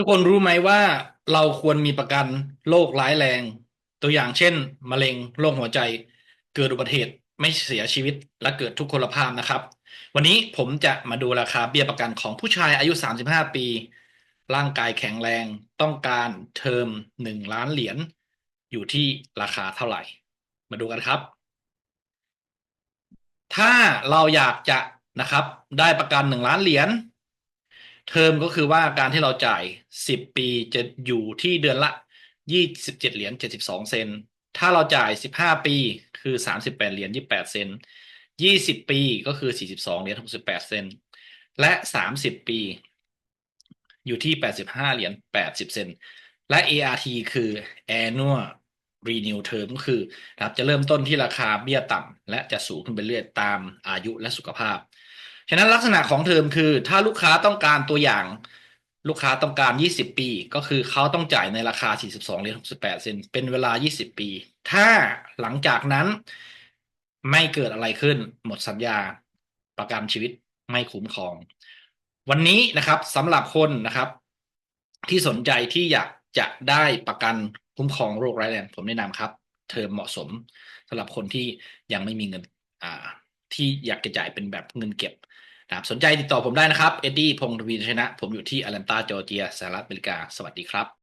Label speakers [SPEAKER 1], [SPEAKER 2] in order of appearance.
[SPEAKER 1] ทุกคนรู้ไหมว่าเราควรมีประกันโรคร้ายแรง ตัวอย่างเช่น มะเร็งโรคหัวใจ เกิดอุบัติเหตุไม่เสียชีวิตและเกิดทุกพลภาพนะครับ วันนี้ผมจะมาดูราคาเบี้ยประกันของผู้ชายอายุ 35 ปี ร่างกายแข็งแรงต้องการเทอมหนึ่งล้านเหรียญอยู่ที่ราคาเท่าไหร่ มาดูกันครับ ถ้าเราอยากจะนะครับได้ประกันหนึ่งล้านเหรียญ เทอมก็คือว่าการที่เราจ่ายสิบปีจะอยู่ที่เดือนละยี่สิบเหรียญเจ็ดสิบสองเซน ถ้าเราจ่ายสิบห้าปีคือสามสิบแปดเหรียญยี่แปดเซนยี่สิบปีก็คือสี่สิบสองเหรียญหกสิบแปดเซน และสามสิบปีอยู่ที่แปดสิบห้าเหรียญแปดสิบเซน และ ART คือ annual renew term ก็คือนะครับจะเริ่มต้นที่ราคาเบี้ยต่ำและจะสูงขึ้นไปเรื่อยตามอายุและสุขภาพ ฉะนั้นลักษณะของเทอมคือ ถ้าลูกค้าต้องการตัวอย่าง ลูกค้าต้องการ 20 ปี ก็คือเขาต้องจ่ายในราคา 42เหรียญ68 เซนเป็นเวลา 20 ปี ถ้าหลังจากนั้นไม่เกิดอะไรขึ้นหมดสัญญาประกันชีวิตไม่คุ้มครอง วันนี้นะครับสำหรับคนนะครับ ที่สนใจที่อยากจะได้ประกันคุ้มครองโรคร้ายแรงผมแนะนำครับ เทอมเหมาะสมสำหรับคนที่ยังไม่มีเงินอ่า ที่อยากจะจ่ายเป็นแบบเงินเก็บนะครับสนใจติดต่อผมได้นะครับ เอ็ดดี้พงศ์ทวีชนะ ผมอยู่ที่อแลนตาจอร์เจียสหรัฐอเมริกา สวัสดีครับ